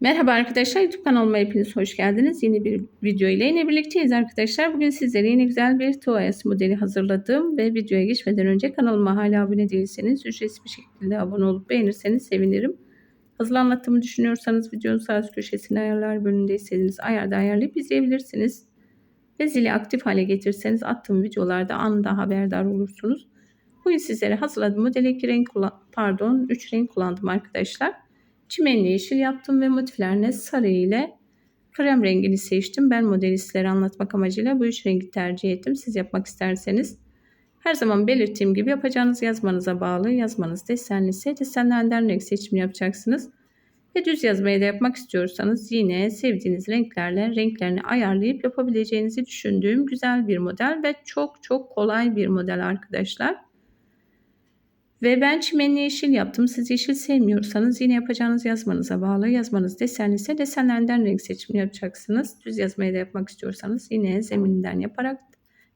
Merhaba arkadaşlar YouTube kanalıma hepiniz hoş geldiniz. Yeni bir video ile yine birlikteyiz arkadaşlar. Bugün sizlere yine güzel bir tuvalet modeli hazırladım ve videoya geçmeden önce kanalıma hala abone değilseniz ücretsiz bir şekilde abone olup beğenirseniz sevinirim. Hızlı anlattığımı düşünüyorsanız videonun sağ üst köşesine ayarlar bölümünde istediğiniz ayarda ayarlayıp izleyebilirsiniz. Ve zili aktif hale getirseniz attığım videolarda anında haberdar olursunuz. Bugün sizlere hazırladığım modeli 2 renk pardon 3 renk kullandım arkadaşlar. Çimenli yeşil yaptım ve motiflerine sarı ile krem rengini seçtim. Ben modeli sizlere anlatmak amacıyla bu üç rengi tercih ettim. Siz yapmak isterseniz her zaman belirttiğim gibi yapacağınız yazmanıza bağlı. Yazmanız desenli ise desenlerden renk seçimi yapacaksınız. Ve düz yazmayı da yapmak istiyorsanız yine sevdiğiniz renklerle renklerini ayarlayıp yapabileceğinizi düşündüğüm güzel bir model ve çok çok kolay bir model arkadaşlar. Ve ben çimenli yeşil yaptım. Siz yeşil sevmiyorsanız yine yapacağınız yazmanıza bağlı. Yazmanız desenli ise desenlerden renk seçimi yapacaksınız. Düz yazmayı da yapmak istiyorsanız yine zeminden yaparak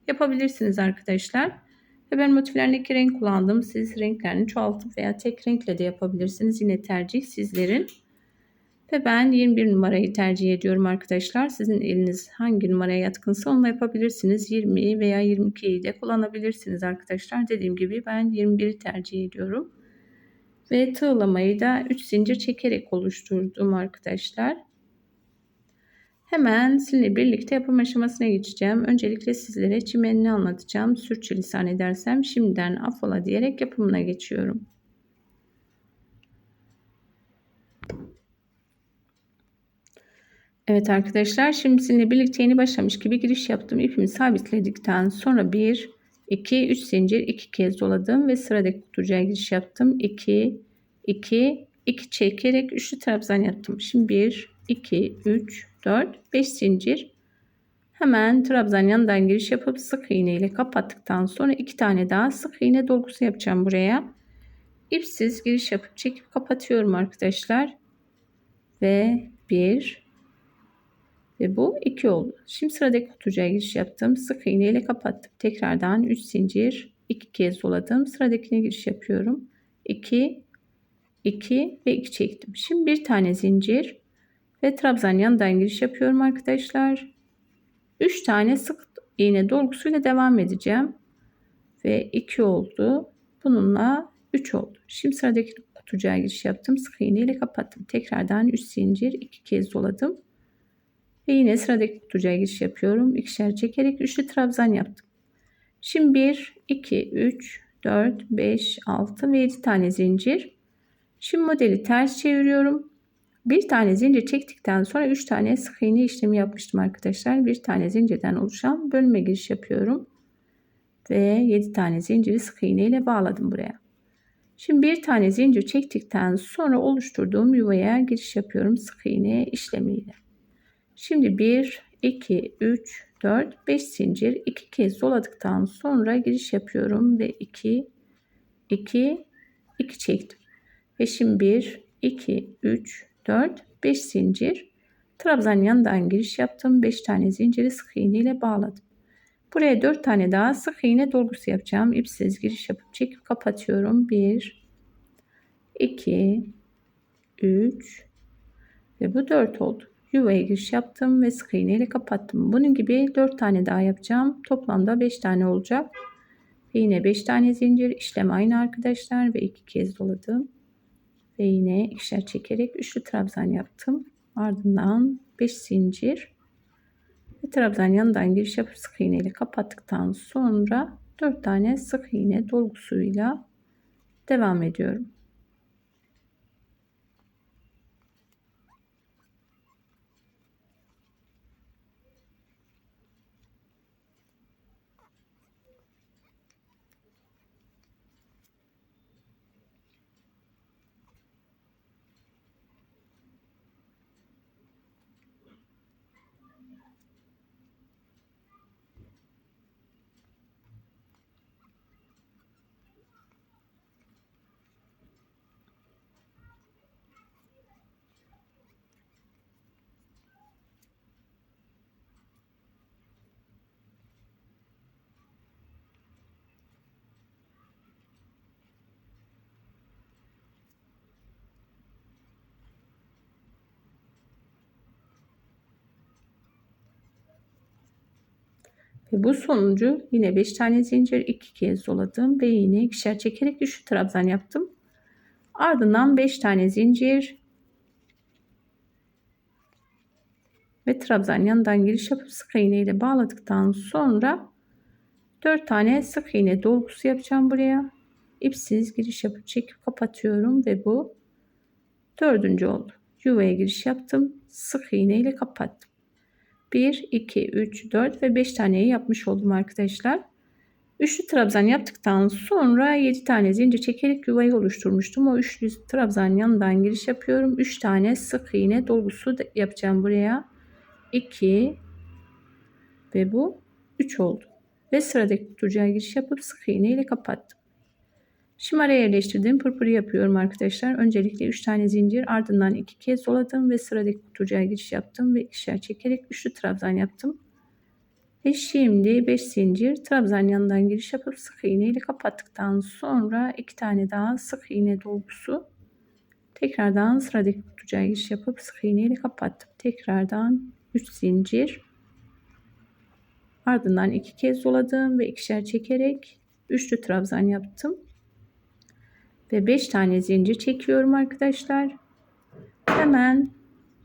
yapabilirsiniz arkadaşlar. Ve ben motiflerini iki renk kullandım. Siz renklerini çoğaltıp veya tek renkle de yapabilirsiniz. Yine tercih sizlerin. Ve ben 21 numarayı tercih ediyorum arkadaşlar. Sizin eliniz hangi numaraya yatkınsa onunla yapabilirsiniz. 20 veya 22'yi de kullanabilirsiniz arkadaşlar. Dediğim gibi ben 21'i tercih ediyorum. Ve tığlamayı da 3 zincir çekerek oluşturdum arkadaşlar. Hemen sizinle birlikte yapım aşamasına geçeceğim. Öncelikle sizlere çimenini anlatacağım. Sürçülisan edersem şimdiden affola diyerek yapımına geçiyorum. Evet arkadaşlar şimdi sizinle birlikte yeni başlamış gibi giriş yaptım. İpimi sabitledikten sonra 1, 2, 3 zincir 2 kez doladım ve sıradaki kutucuğa giriş yaptım. 2, 2, 2 çekerek üçlü trabzan yaptım. Şimdi 1, 2, 3, 4, 5 zincir. Hemen trabzan yanından giriş yapıp sık iğne ile kapattıktan sonra iki tane daha sık iğne dolgusu yapacağım buraya. İpsiz giriş yapıp çekip kapatıyorum arkadaşlar. Ve 1, ve bu 2 oldu. Şimdi sıradaki kutucuğa giriş yaptım. Sık iğne ile kapattım. Tekrardan 3 zincir 2 kez doladım. Sıradakine giriş yapıyorum. 2 2 ve 2 çektim. Şimdi bir tane zincir ve trabzan yanından giriş yapıyorum arkadaşlar. 3 tane sık iğne dolgusuyla devam edeceğim. Ve 2 oldu. Bununla 3 oldu. Şimdi sıradaki kutucuğa giriş yaptım. Sık iğne ile kapattım. Tekrardan 3 zincir 2 kez doladım. Ve yine sıradaki kutucuğa giriş yapıyorum. İkişer çekerek üçlü trabzan yaptım. Şimdi 1, 2, 3, 4, 5, 6 ve 7 tane zincir. Şimdi modeli ters çeviriyorum. Bir tane zincir çektikten sonra 3 tane sık iğne işlemi yapmıştım arkadaşlar. Bir tane zincirden oluşan bölme giriş yapıyorum. Ve 7 tane zinciri sık iğne ile bağladım buraya. Şimdi bir tane zincir çektikten sonra oluşturduğum yuvaya giriş yapıyorum sık iğne işlemiyle. Şimdi 1, 2, 3, 4, 5 zincir 2 kez doladıktan sonra giriş yapıyorum ve 2, 2, 2 çektim. Ve şimdi 1, 2, 3, 4, 5 zincir trabzan yanından giriş yaptım. 5 tane zinciri sık iğne ile bağladım. Buraya 4 tane daha sık iğne dolgusu yapacağım. İpsiz giriş yapıp çekip kapatıyorum. 1, 2, 3 ve bu 4 oldu yuvaya giriş yaptım ve sık iğne ile kapattım. Bunun gibi 4 tane daha yapacağım. Toplamda 5 tane olacak. Ve yine 5 tane zincir işlem aynı arkadaşlar ve 2 kez doladım. Ve yine ikişer çekerek üçlü trabzan yaptım. Ardından 5 zincir ve trabzan yanından giriş yapıp sık iğne ile kapattıktan sonra 4 tane sık iğne dolgusuyla devam ediyorum. Ve bu sonuncu yine 5 tane zincir 2 kez doladım ve yine ikişer çekerek üçlü trabzan yaptım. Ardından 5 tane zincir ve trabzan yanından giriş yapıp sık iğne ile bağladıktan sonra 4 tane sık iğne dolgusu yapacağım buraya. İpsiz giriş yapıp çekip kapatıyorum ve bu dördüncü oldu. Yuvaya giriş yaptım. Sık iğne ile kapattım. 1, 2, 3, 4 ve 5 taneyi yapmış oldum arkadaşlar. Üçlü trabzan yaptıktan sonra 7 tane zincir çekerek yuvayı oluşturmuştum. O üçlü trabzan yanından giriş yapıyorum. 3 tane sık iğne dolgusu yapacağım buraya. 2 ve bu 3 oldu. Ve sıradaki kutucuğa giriş yapıp sık iğne ile kapattım. Şimdi araya yerleştirdiğim pırpırı yapıyorum arkadaşlar. Öncelikle 3 tane zincir ardından 2 kez doladım ve sıradaki kutucuğa giriş yaptım ve ikişer çekerek üçlü trabzan yaptım. Ve şimdi 5 zincir trabzan yanından giriş yapıp sık iğne ile kapattıktan sonra 2 tane daha sık iğne dolgusu tekrardan sıradaki kutucuğa giriş yapıp sık iğne ile kapattım. Tekrardan 3 zincir ardından 2 kez doladım ve ikişer çekerek üçlü trabzan yaptım ve 5 tane zincir çekiyorum arkadaşlar. Hemen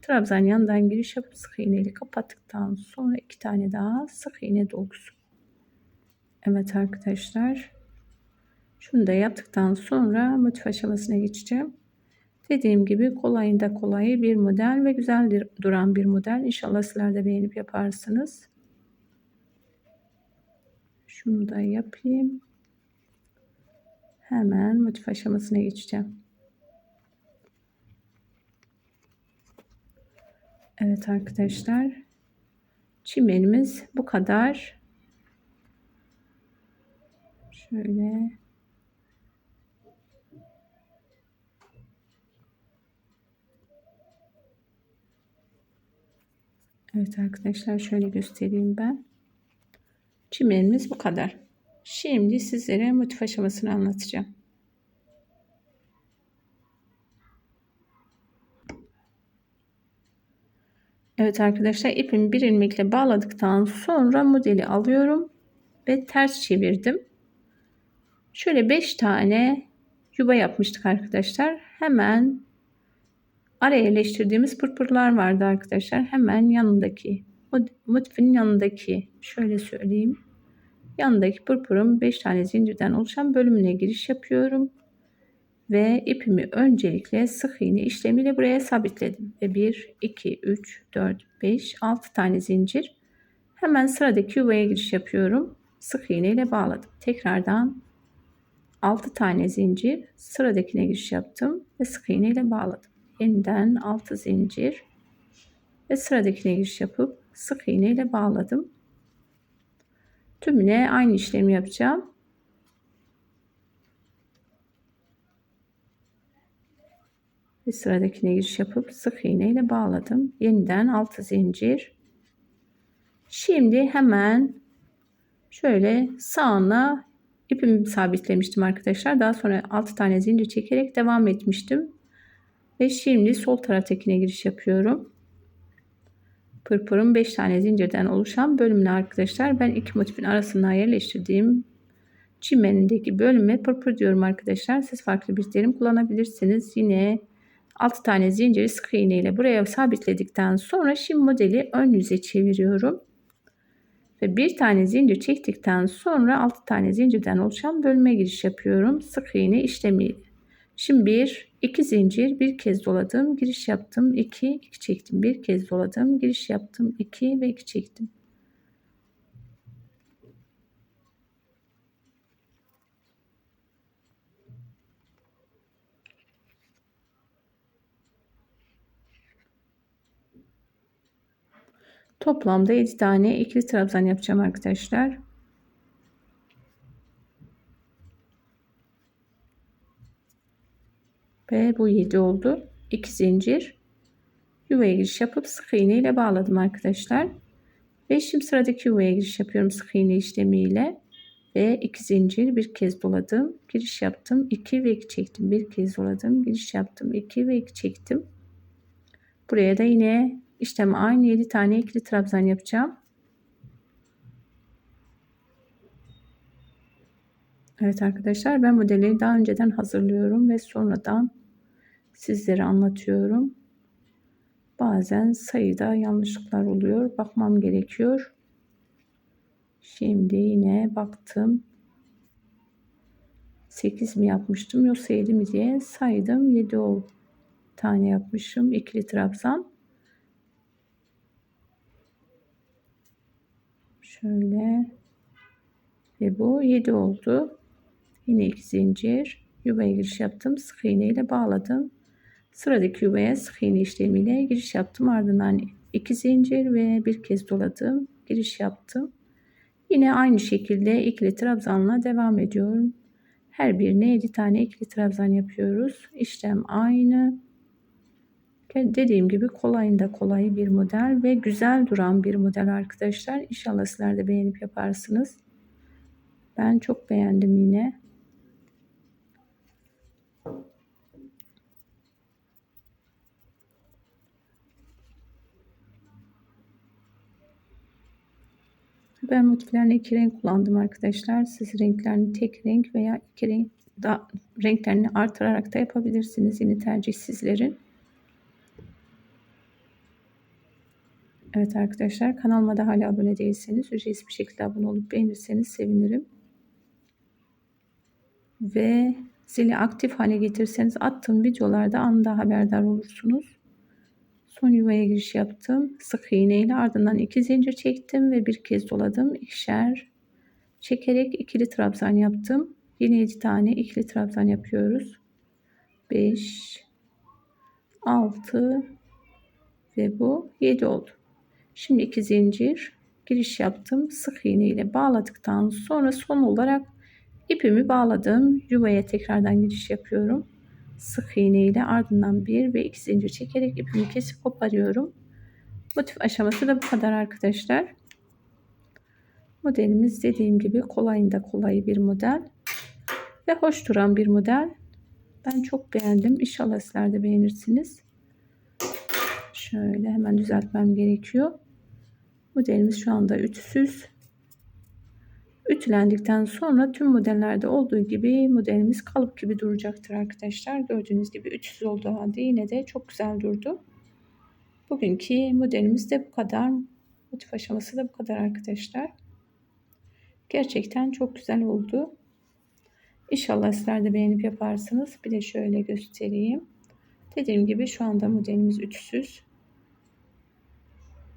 trabzan yanından giriş yapıp sık iğne ile kapattıktan sonra 2 tane daha sık iğne dolgusu. Evet arkadaşlar. Şunu da yaptıktan sonra motif aşamasına geçeceğim. Dediğim gibi kolayında kolay bir model ve güzel duran bir model. İnşallah sizler de beğenip yaparsınız. Şunu da yapayım. Hemen motif aşamasına geçeceğim. Evet arkadaşlar. Çimenimiz bu kadar. Şöyle. Evet arkadaşlar şöyle göstereyim ben. Çimenimiz bu kadar. Şimdi sizlere motif aşamasını anlatacağım. Evet arkadaşlar ipimi bir ilmekle bağladıktan sonra modeli alıyorum ve ters çevirdim. Şöyle 5 tane yuva yapmıştık arkadaşlar. Hemen araya yerleştirdiğimiz pırpırlar vardı arkadaşlar. Hemen yanındaki motifin yanındaki şöyle söyleyeyim. Yanındaki pırpırın 5 tane zincirden oluşan bölümüne giriş yapıyorum. Ve ipimi öncelikle sık iğne işlemiyle buraya sabitledim. Ve 1, 2, 3, 4, 5, 6 tane zincir. Hemen sıradaki yuvaya giriş yapıyorum. Sık iğne ile bağladım. Tekrardan 6 tane zincir sıradakine giriş yaptım ve sık iğne ile bağladım. Yeniden 6 zincir ve sıradakine giriş yapıp sık iğne ile bağladım. Tümüne aynı işlemi yapacağım. Ve sıradakine giriş yapıp sık iğne ile bağladım. Yeniden 6 zincir. Şimdi hemen şöyle sağına ipimi sabitlemiştim arkadaşlar. Daha sonra 6 tane zincir çekerek devam etmiştim. Ve şimdi sol taraftakine giriş yapıyorum pırpırın 5 tane zincirden oluşan bölümüne arkadaşlar. Ben iki motifin arasına yerleştirdiğim çimenindeki bölüme pırpır diyorum arkadaşlar. Siz farklı bir terim kullanabilirsiniz. Yine 6 tane zinciri sık iğne ile buraya sabitledikten sonra şimdi modeli ön yüze çeviriyorum. Ve bir tane zincir çektikten sonra 6 tane zincirden oluşan bölüme giriş yapıyorum. Sık iğne işlemiyle. Şimdi bir, iki zincir bir kez doladım, giriş yaptım, iki, iki çektim, bir kez doladım, giriş yaptım, iki ve iki çektim. Toplamda 7 tane ikili trabzan yapacağım arkadaşlar. Ve bu 7 oldu. 2 zincir. Yuvaya giriş yapıp sık iğne ile bağladım arkadaşlar. Ve şimdi sıradaki yuvaya giriş yapıyorum sık iğne işlemiyle. Ve 2 zincir bir kez doladım. Giriş yaptım. 2 ve 2 çektim. Bir kez doladım. Giriş yaptım. 2 ve 2 çektim. Buraya da yine işlemi aynı 7 tane ikili trabzan yapacağım. Evet arkadaşlar ben modeli daha önceden hazırlıyorum ve sonradan sizlere anlatıyorum. Bazen sayıda yanlışlıklar oluyor. Bakmam gerekiyor. Şimdi yine baktım. 8 mi yapmıştım yoksa 7 mi diye saydım. 7 oldu tane yapmışım. İkili trabzan. Şöyle. Ve bu 7 oldu. Yine 2 zincir. Yuvaya giriş yaptım. Sık iğne ile bağladım. Sıradaki yuvaya sık iğne işlemiyle giriş yaptım. Ardından 2 zincir ve bir kez doladım. Giriş yaptım. Yine aynı şekilde ikili trabzanla devam ediyorum. Her birine 7 tane ikili trabzan yapıyoruz. İşlem aynı. Dediğim gibi kolayında kolay bir model ve güzel duran bir model arkadaşlar. İnşallah sizler de beğenip yaparsınız. Ben çok beğendim yine. Ben motiflerini iki renk kullandım arkadaşlar. Siz renklerini tek renk veya iki renk da renklerini artırarak da yapabilirsiniz. Yine tercih sizlerin. Evet arkadaşlar kanalıma da hala abone değilseniz ücretsiz bir şekilde abone olup beğenirseniz sevinirim. Ve zili aktif hale getirseniz attığım videolarda anında haberdar olursunuz. Son yuvaya giriş yaptım. Sık iğne ile ardından iki zincir çektim ve bir kez doladım. İkişer çekerek ikili trabzan yaptım. Yine 7 tane ikili trabzan yapıyoruz. 5 6 ve bu 7 oldu. Şimdi iki zincir giriş yaptım. Sık iğne ile bağladıktan sonra son olarak ipimi bağladım. Yuvaya tekrardan giriş yapıyorum. Sık iğne ile ardından bir ve iki zincir çekerek ipimi kesip koparıyorum. Motif aşaması da bu kadar arkadaşlar. Modelimiz dediğim gibi kolayında kolay bir model ve hoş duran bir model. Ben çok beğendim. İnşallah sizler de beğenirsiniz. Şöyle hemen düzeltmem gerekiyor. Modelimiz şu anda ütüsüz. Ütülendikten sonra tüm modellerde olduğu gibi modelimiz kalıp gibi duracaktır arkadaşlar. Gördüğünüz gibi ütüsüz olduğu halde yine de çok güzel durdu. Bugünkü modelimiz de bu kadar. Motif aşaması da bu kadar arkadaşlar. Gerçekten çok güzel oldu. İnşallah sizler de beğenip yaparsınız. Bir de şöyle göstereyim. Dediğim gibi şu anda modelimiz ütüsüz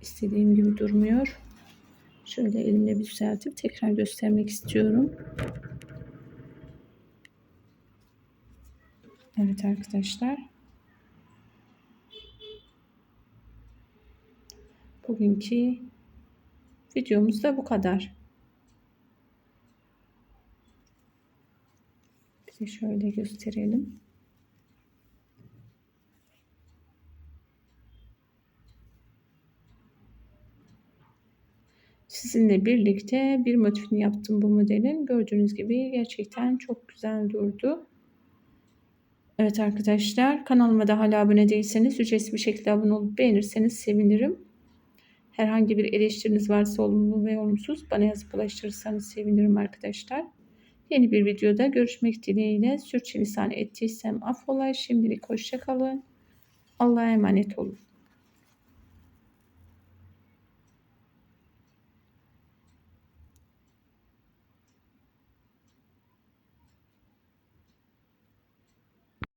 istediğim gibi durmuyor. Şöyle elimle bir düzeltip tekrar göstermek istiyorum. Evet arkadaşlar. Bugünkü videomuz da bu kadar. Bir şöyle gösterelim. Sizinle birlikte bir motifini yaptım bu modelin. Gördüğünüz gibi gerçekten çok güzel durdu. Evet arkadaşlar kanalıma da hala abone değilseniz ücretsiz bir şekilde abone olup beğenirseniz sevinirim. Herhangi bir eleştiriniz varsa olumlu ve olumsuz bana yazıp ulaştırırsanız sevinirim arkadaşlar. Yeni bir videoda görüşmek dileğiyle sürçülisan ettiysem affola. Şimdilik hoşçakalın. Allah'a emanet olun.